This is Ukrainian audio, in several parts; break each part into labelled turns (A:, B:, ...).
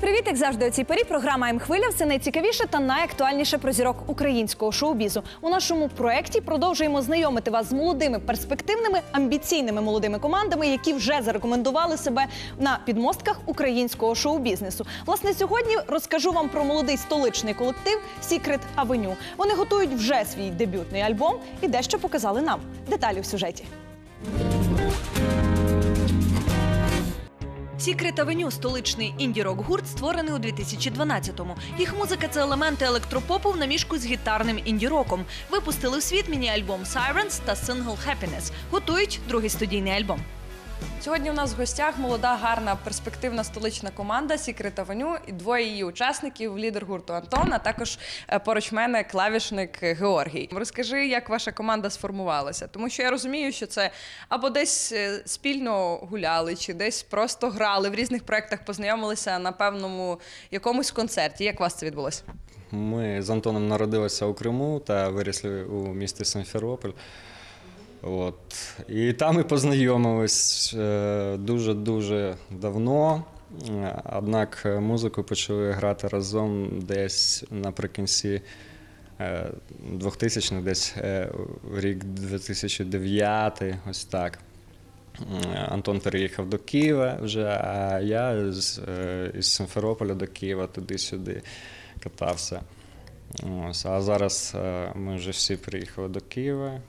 A: Привіт, як завжди, у цій порі програма М-хвиля. Все найцікавіше та найактуальніше про зірок українського шоу-бізу. У нашому проєкті продовжуємо знайомити вас з молодими, перспективними, амбіційними молодими командами, які вже зарекомендували себе на підмостках українського шоу-бізнесу. Власне, сьогодні розкажу вам про молодий столичний колектив Secret Avenue. Вони готують вже свій дебютний альбом і дещо показали нам. Деталі в сюжеті. Secret Avenue – столичний інді-рок гурт, створений у 2012-му. Їх музика це елементи електропопу в намішку з гітарним інді-роком. Випустили у світ міні-альбом Sirens та сингл Happiness. Готують другий студійний альбом.
B: Сьогодні у нас в гостях молода, гарна, перспективна столична команда Secret Avenue і двоє її учасників, лідер гурту Антон, а також е, поруч мене клавішник Георгій. Розкажи, як ваша команда сформувалася, тому що я розумію, що це або десь е, спільно гуляли, чи десь просто грали в різних проєктах, познайомилися на певному якомусь концерті. Як у вас це відбулося?
C: Ми з Антоном народилися у Криму та виросли у місті Симферополь. От. І там ми познайомились е, дуже-дуже давно. Е, Однак е, музику почали грати разом десь наприкінці е, 2000-х, десь е, рік 2009, ось так. Е, Антон переїхав до Києва вже, а я з, е, із Симферополя до Києва туди-сюди катався. Ось, а зараз е, ми вже всі приїхали до Києва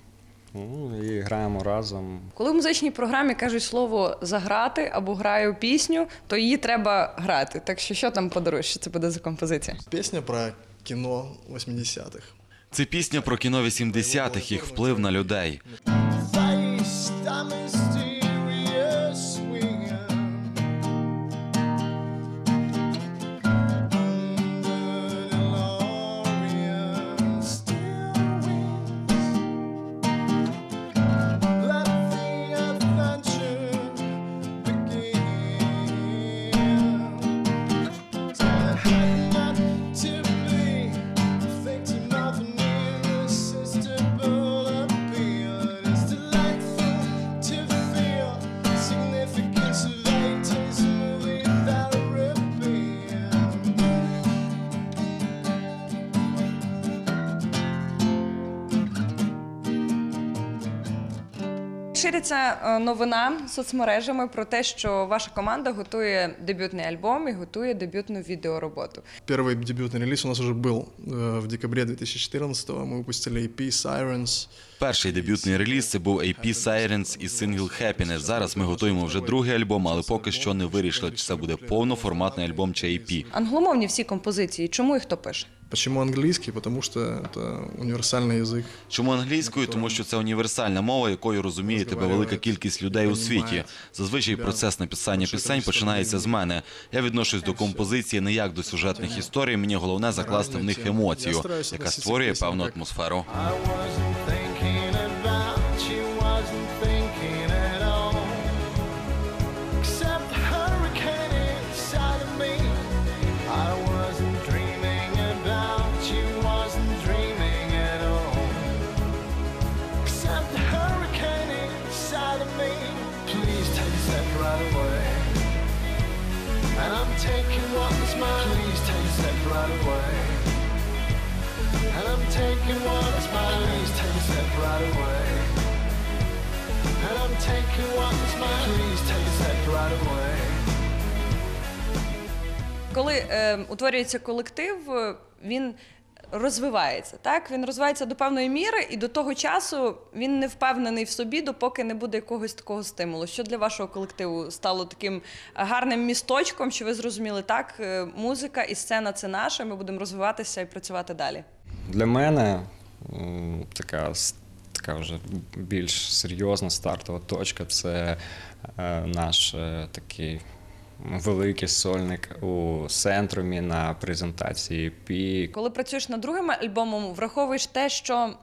C: ну, і граємо разом.
B: Коли в музичній програмі кажуть слово заграти або граю пісню, то її треба грати. Так що що там подаруєш? Що це буде за композиція?
D: Пісня про кіно 80-х.
E: Це пісня про кіно 80-х, їх вплив на людей.
B: Шириться е, новина соцмережами про те, що ваша команда готує дебютний альбом і готує дебютну відеороботу.
D: Первый дебютный релиз у нас уже был э, в декабре 2014 Мы выпустили EP Sirens.
E: Перший дебютний реліз це був AP Sirens і сингл Happiness. Зараз ми готуємо вже другий альбом, але поки що не вирішили, чи це буде повноформатний альбом чи EP.
B: Англомовні всі композиції. Чому і хто пише?
D: Почему английский? Потому что это универсальный язык.
E: Чому англійською? Тому що це універсальна мова, якою розуміє тебе велика кількість людей у світі. Зазвичай процес написання пісень починається з мене. Я відношусь до композиції не як до сюжетних історій. Мені головне закласти в них емоцію, яка створює певну атмосферу.
B: Коли е, утворюється колектив, він розвивається. Так він розвивається до певної міри, і до того часу він не впевнений в собі, допоки не буде якогось такого стимулу. Що для вашого колективу стало таким гарним місточком, що ви зрозуміли, так е, музика і сцена це наше. Ми будемо розвиватися і працювати далі.
C: Для мене така, така вже більш серйозна стартова точка це е, наш е, такий великий сольник у центрумі на презентації Пі,
B: Коли працюєш над другим альбомом, враховуєш те, що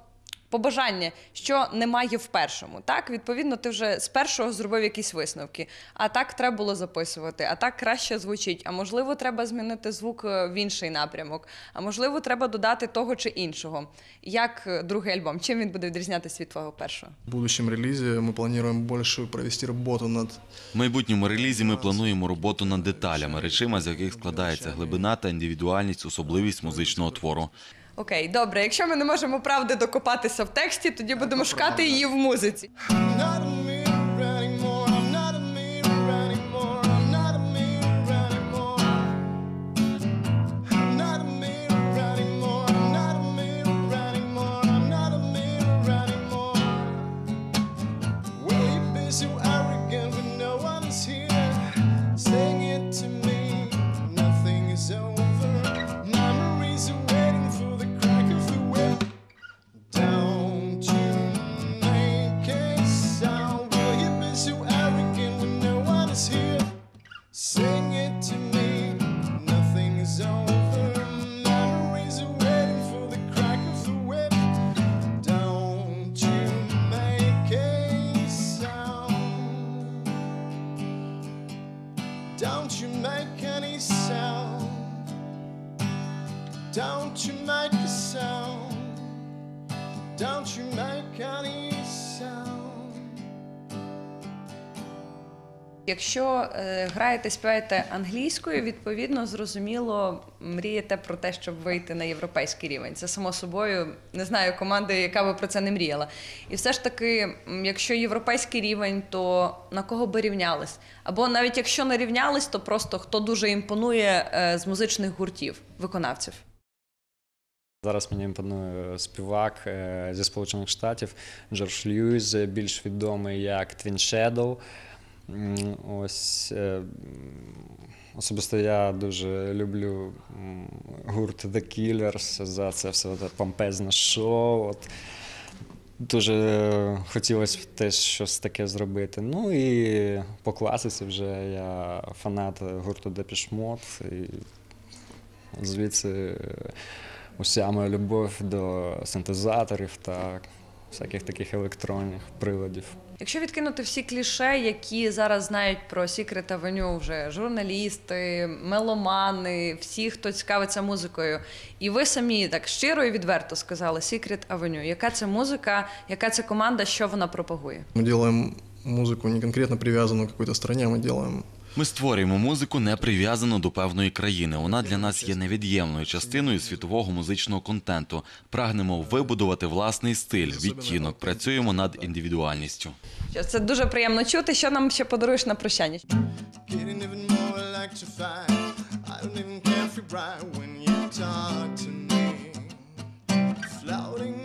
B: побажання, що немає в першому. Так, відповідно, ти вже з першого зробив якісь висновки. А так треба було записувати, а так краще звучить. А можливо, треба змінити звук е, в інший напрямок. А можливо, треба додати того чи іншого. Як е, другий альбом? Чим він буде відрізнятися від твого першого?
D: В будущем релизе мы планируем больше провести работу над
F: В майбутньому релізі ми плануємо роботу над деталями, речима, з яких складається глибина та індивідуальність, особливість музичного твору.
B: Окей, добре. Якщо ми не можемо правди докопатися в тексті, тоді будемо шукати її в музиці.
E: Don't you make any sound? Don't you make a sound? Don't you make any sound?
B: Якщо е, граєте, співаєте англійською, відповідно, зрозуміло, мрієте про те, щоб вийти на європейський рівень. Це само собою не знаю команди, яка би про це не мріяла. І все ж таки, якщо європейський рівень, то на кого би рівнялись? Або навіть якщо не рівнялись, то просто хто дуже імпонує е, з музичних гуртів, виконавців.
C: Зараз мені імпонує співак е, зі Сполучених Штатів Джордж Льюіс, більш відомий як Twin Shadow. Ось е, особисто я дуже люблю гурт The Killers за це все те помпезне шоу. От. Дуже хотілося б теж щось таке зробити. Ну і по класиці вже я фанат гурту Mode. І звідси е, уся моя любов до синтезаторів та всяких таких електронних приладів.
B: Якщо відкинути всі кліше, які зараз знають про Secret Avenue вже журналісти, меломани, всі, хто цікавиться музикою, і ви самі так щиро і відверто сказали Secret Avenue. Яка це музика, яка це команда, що вона пропагує?
D: мы делаем музыку не конкретно привязанную к какой-то стране, мы делаем
F: ми створюємо музику не прив'язану до певної країни. Вона для нас є невід'ємною частиною світового музичного контенту. Прагнемо вибудувати власний стиль, відтінок. Працюємо над індивідуальністю.
B: Це дуже приємно чути. Що нам ще подаруєш на прощання?
E: Getting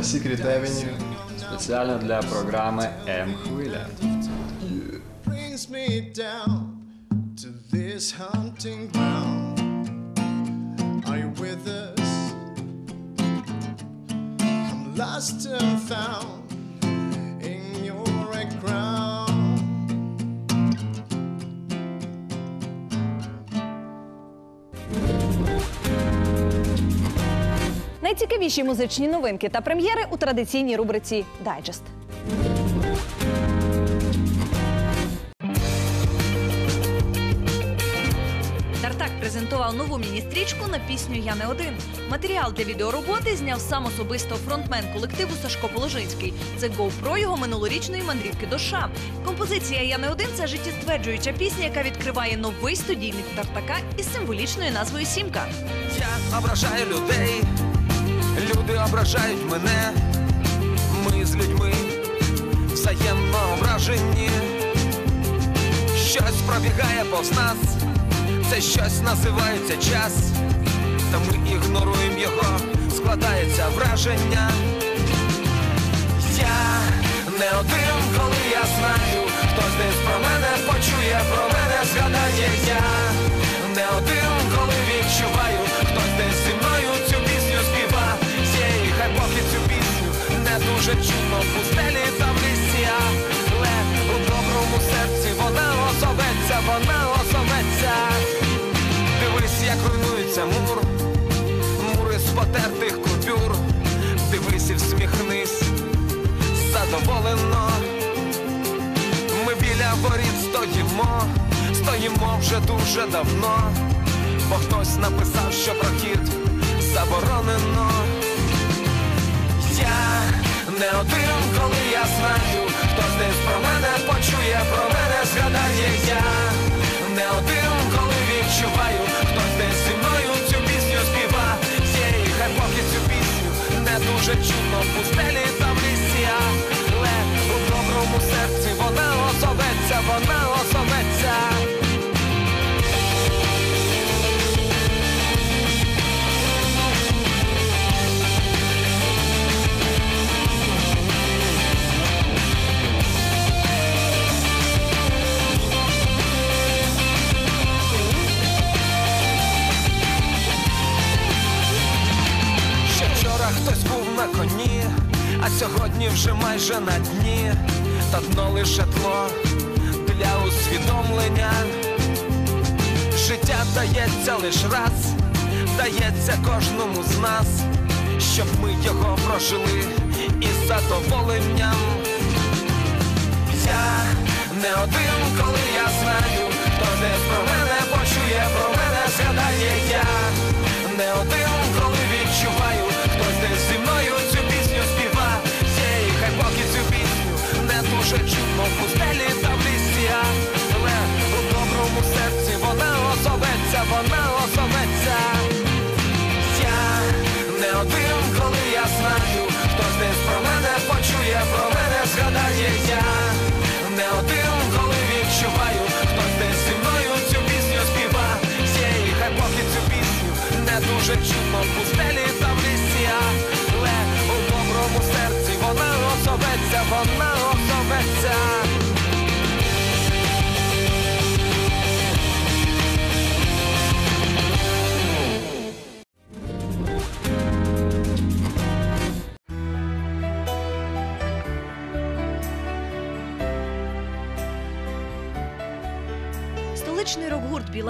D: Secret Avenue.
C: Спеціально для програми М Хвиля.
E: brings me down to this hunting ground. Are you with us? I'm lost and found
A: Найцікавіші музичні новинки та прем'єри у традиційній рубриці Дайджест. Тартак презентував нову міні-стрічку на пісню Я не один. Матеріал для відеороботи зняв сам особисто фронтмен колективу Сашко Положинський. Це GoPro його минулорічної мандрівки до США. Композиція Я не один це життєстверджуюча пісня, яка відкриває новий студійник Тартака із символічною назвою Сімка.
G: Я ображаю людей, люди ображають мене. Ми з людьми взаємно ображені. Щось пробігає повз нас, Це щось називається час, та ми ігноруємо його, складається враження. Я не один, коли я знаю, хтось десь про мене почує, про мене згадає я. Не один, коли відчуваю, хтось десь дуже чутно в пустелі та в лісі, але у доброму серці вона озоветься, вона озоветься. Дивись, як руйнується мур, мури з потертих купюр. Дивись і всміхнись задоволено. Ми біля воріт стоїмо, стоїмо вже дуже давно, бо хтось написав, що прохід заборонено. Не один, коли я знаю, хтось десь про мене почує, про мене згадає я. Не один, коли відчуваю, хтось десь зі мною цю пісню співа. Є і хай поки цю пісню не дуже чутно в пустелі та в лісі, але у доброму серці вона озоветься, вона хтось був на коні, а сьогодні вже майже на дні, та дно лише тло для усвідомлення. Життя дається лиш раз, дається кожному з нас, щоб ми його прожили із задоволенням. Я не один, коли я знаю, хто десь про мене почує, про мене згадає я. Не один, дуже чутно в пустелі та в лісі, але у доброму серці вона озоветься, вона озоветься. Я не один, коли я знаю, хтось десь про мене почує, про мене згадає я. Не один, коли відчуваю, хтось десь зі мною цю пісню співа. Є хай поки цю пісню не дуже чутно в пустелі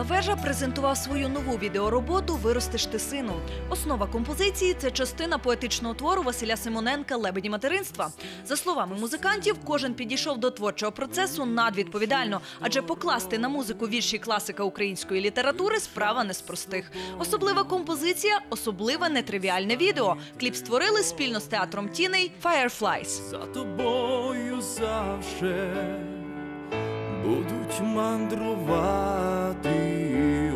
A: рок-гурт вежа презентував свою нову відеороботу Виростеш ти сину. Основа композиції це частина поетичного твору Василя Симоненка Лебеді материнства. За словами музикантів, кожен підійшов до творчого процесу надвідповідально, адже покласти на музику вірші класика української літератури справа не з простих. Особлива композиція, особливе нетривіальне відео. Кліп створили спільно з театром тіней Fireflies.
H: За тобою завше будуть мандрувати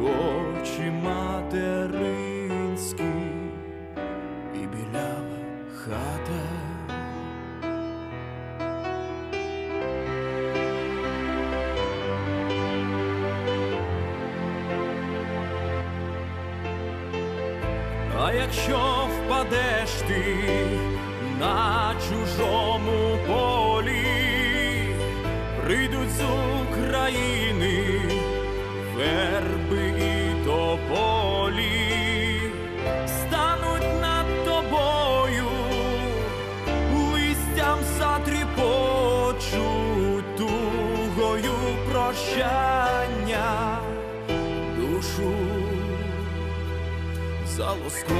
H: очі материнські і білява хата. А якщо впадеш ти на чужому полі, прийдуть з України верби і тополі, стануть над тобою, листям затріпочуть тугою прощання душу залоскочуть.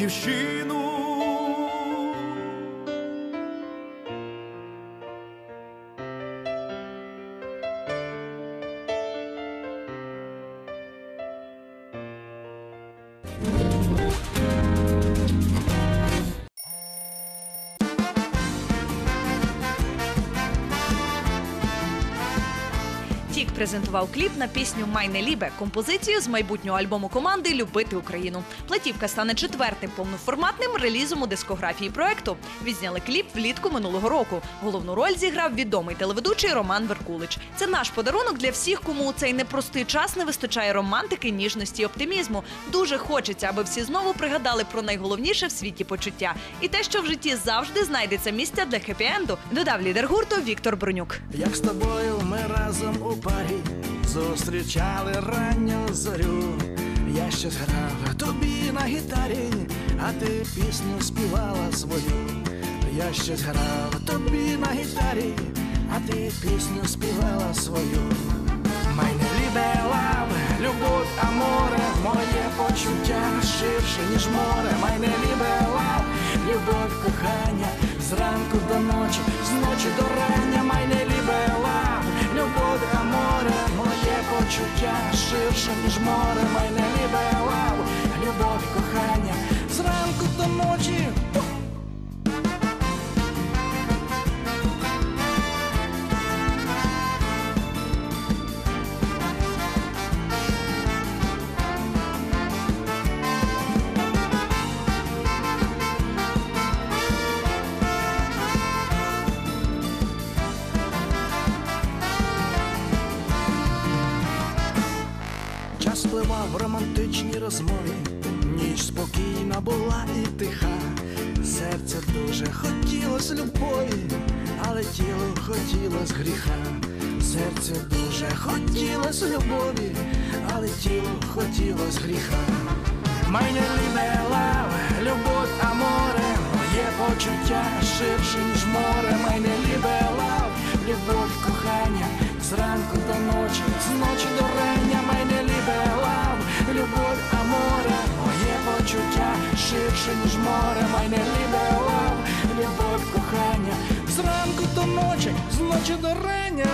H: que
A: o презентував кліп на пісню Майне Лібе, композицію з майбутнього альбому команди Любити Україну. Платівка стане четвертим повноформатним релізом у дискографії проекту. Відзняли кліп влітку минулого року. Головну роль зіграв відомий телеведучий Роман Веркулич. Це наш подарунок для всіх, кому у цей непростий час не вистачає романтики, ніжності і оптимізму. Дуже хочеться, аби всі знову пригадали про найголовніше в світі почуття і те, що в житті завжди знайдеться місця для хеппі-енду, додав лідер гурту Віктор Бронюк.
I: Як з тобою ми разом у парі зустрічали ранню зорю. Я щось грав тобі на гітарі, а ти пісню співала свою. Я щось грав тобі на гітарі, а ти пісню співала свою. Майне лібе лав, любов, аморе, моє почуття ширше, ніж море, майне лібе лав, любов, кохання, зранку до ночі, з ночі до рання, майне ширше, ніж море, майне хотілось. Серце дуже хотілось любові, але тіло хотілось гріха. Майне лібе лав, любов, аморе, моє почуття ширше, ніж море, майне лібе лав, любов, кохання, зранку до ночі, з ночі до рання, майне лібе лав, любов, аморе, моє почуття ширше, ніж море, майне лібе лав, любов, кохання, до ночі, з ночі до рання.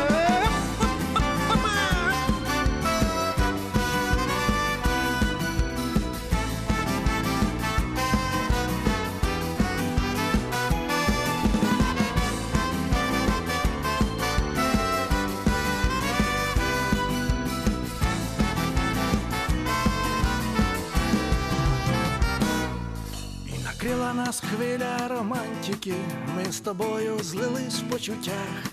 I: Хвиля романтики, ми з тобою злились в почуттях.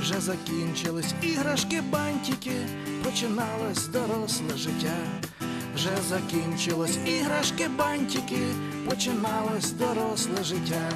I: Вже закінчились іграшки, бантики, починалось доросле життя. Вже закінчилось іграшки, бантики, починалось доросле життя.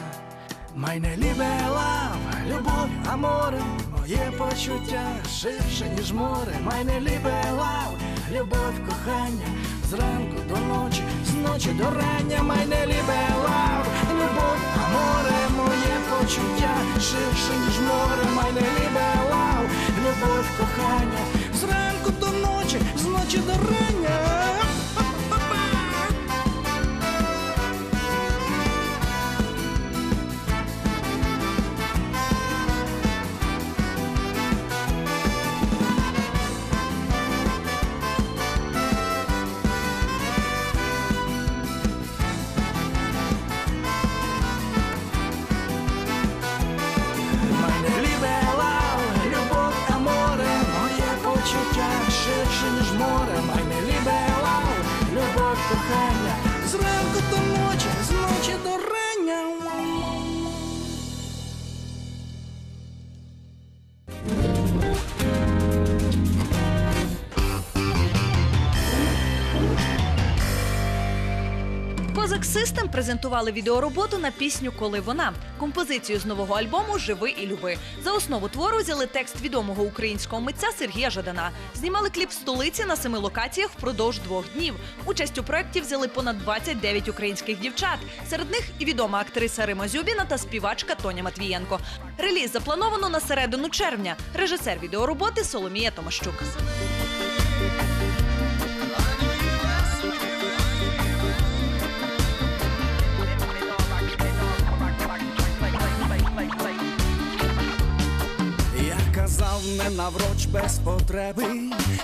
I: Майне лібе лав, любов, аморе, моє почуття ширше, ніж море, майне лібе лав, любов, кохання, зранку до ночі, з ночі до рання, майне лібе лав, любов, море моє почуття ширше, ніж море, майне лібе лав, любов, кохання, зранку до ночі, з ночі до рання.
A: Систем презентували відеороботу на пісню Коли вона композицію з нового альбому Живи і люби. За основу твору взяли текст відомого українського митця Сергія Жадана. Знімали кліп столиці на семи локаціях впродовж двох днів. Участь у проєкті взяли понад 29 українських дівчат. Серед них і відома актриса Рима Зюбіна та співачка Тоня Матвієнко. Реліз заплановано на середину червня. Режисер відеороботи Соломія Томащук.
H: Сказав, не навроч без потреби,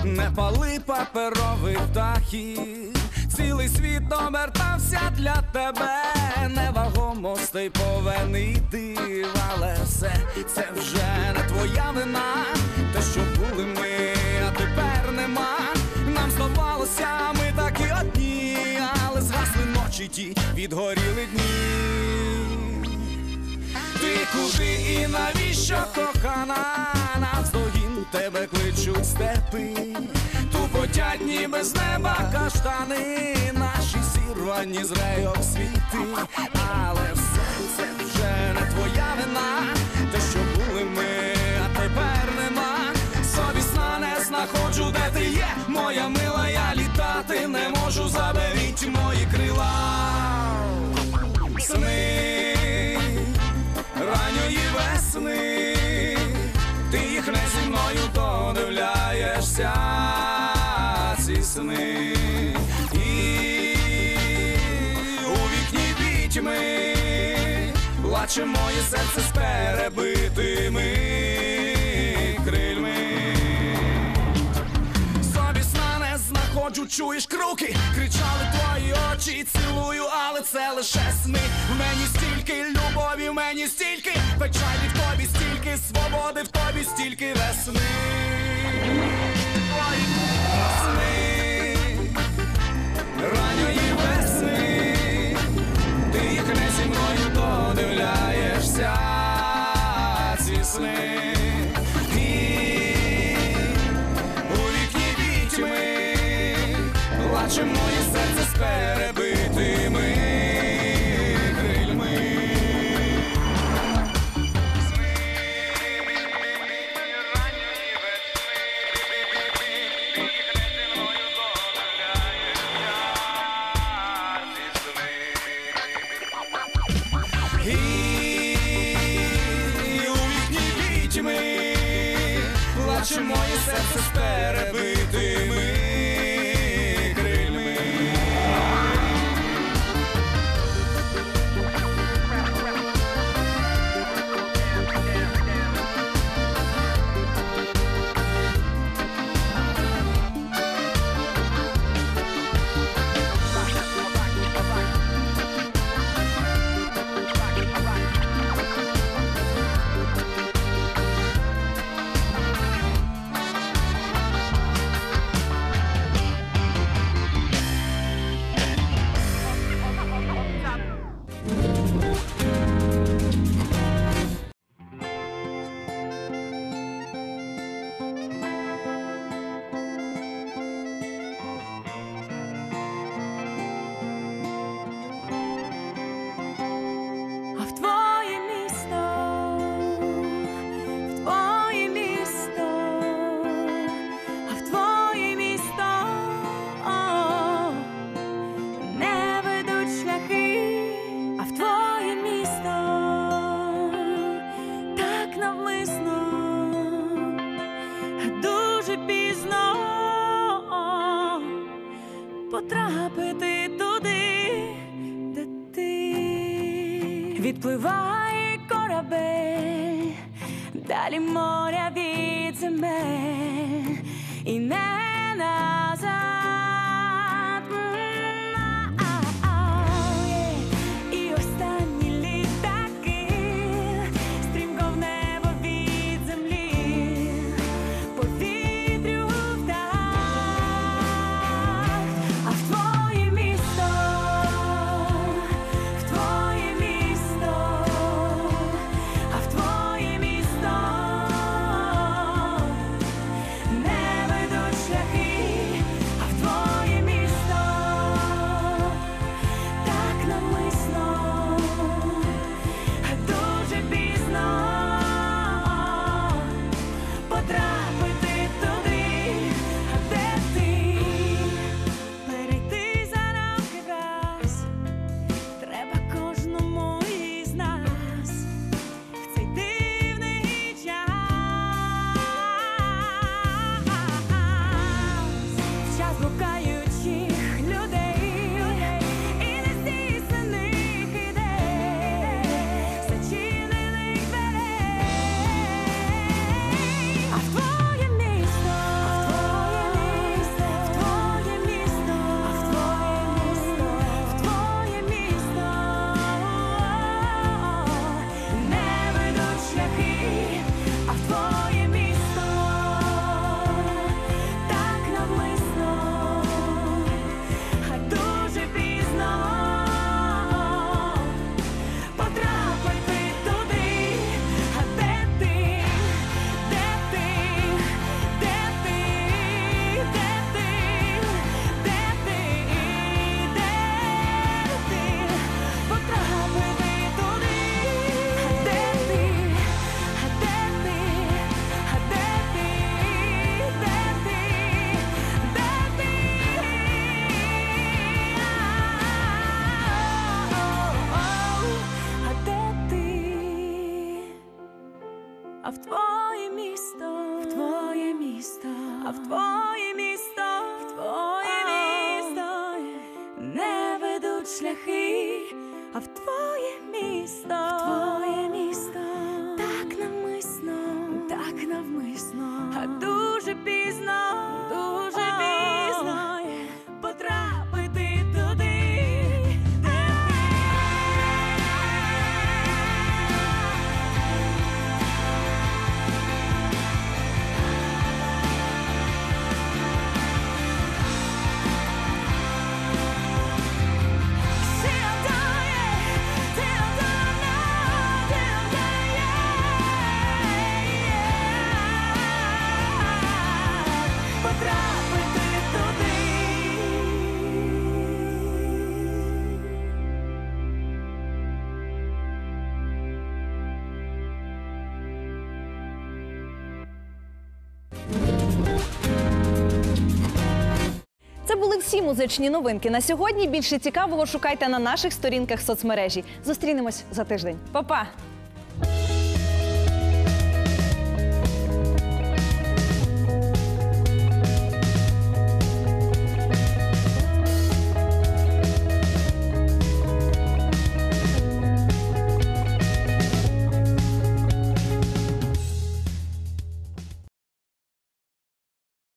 H: не пали паперових птахів. Цілий світ обертався для тебе, невагомостей повений див, але все це вже не твоя вина, те, що були ми, а тепер нема. Нам здавалося, ми такі одні, але згасли ночі ті відгоріли дні. Ти куди і навіщо кохана? Наздогін тебе кличуть степи, тупотять ніби з неба каштани, наші сірвані з світи, але весни, ти їх не зі мною додивляєшся, ці сни, і у вікні пітьми плаче моє серце з перебитими крильми. Собі не знаходжу, чуєш круки, кричали твої очі, цілую, але це лише сни. В мені стільки любові, в мені стільки печалі свободи, в тобі стільки весни.
J: А в твоє місто, в твоє місто, а в твоє місто, в твоє місто. Не ведуть шляхи, а в твоє місто,
A: всі музичні новинки. На сьогодні більше цікавого шукайте на наших сторінках соцмережі. Зустрінемось за тиждень. Па-па!